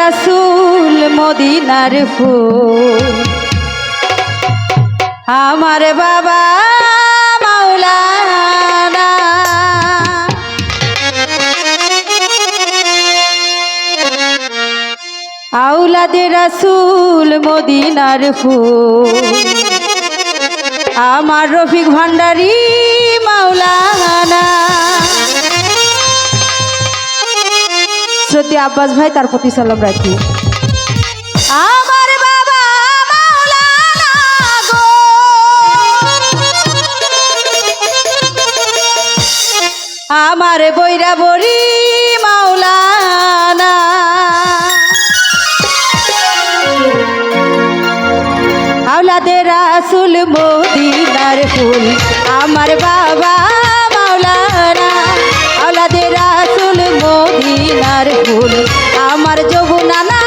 রাসুল মদিনার ফুল। আমার বাবা আউলাদে রাসুল মদিনার ফুল। আমার রফিক ভান্ডারি মাওলানা। শ্রদ্ধি আব্বাস ভাই, তার প্রতি সালাম রাখি। আমার বাবা আমার বৈরা বড়ি মাওলানা। আওলাদের আসুল মোদিনার ফুল। আমার বাবা মাওলানা। আওলাদের মদিনার ফুল। আমার যমুনা না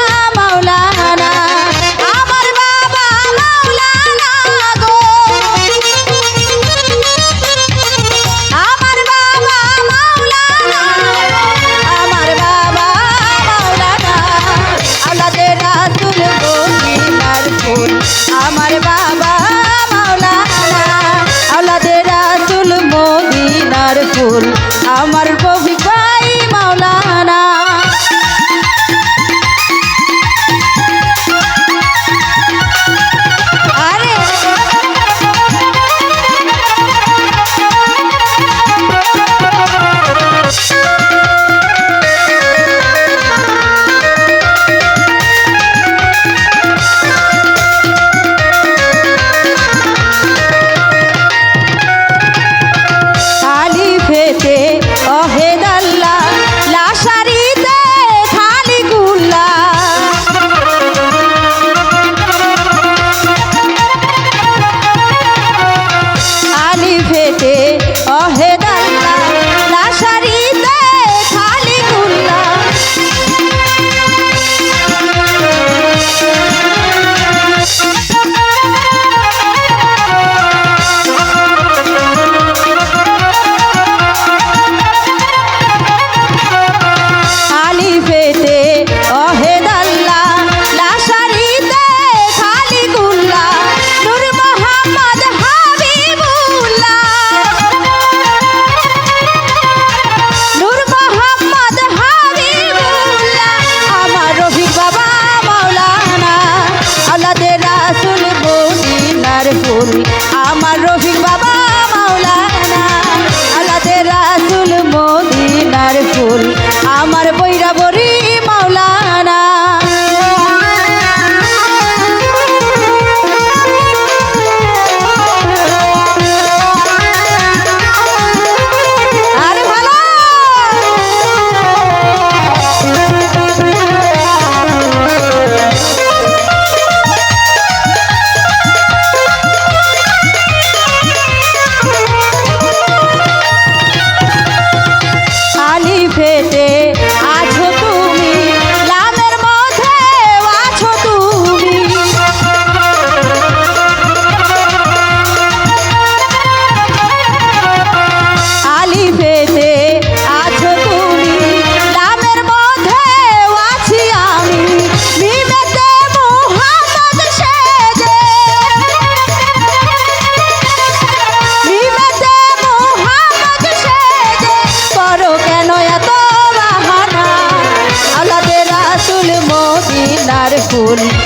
বলি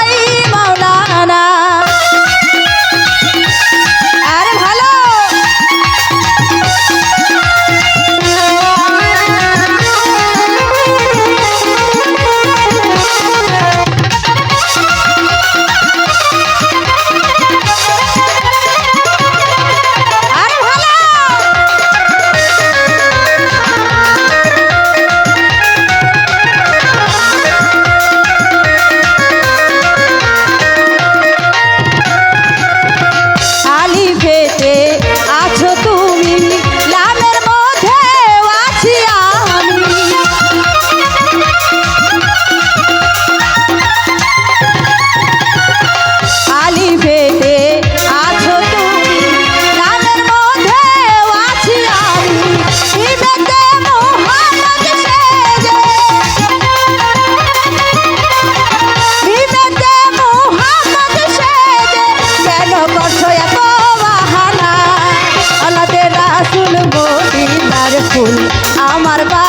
আমার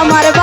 আমার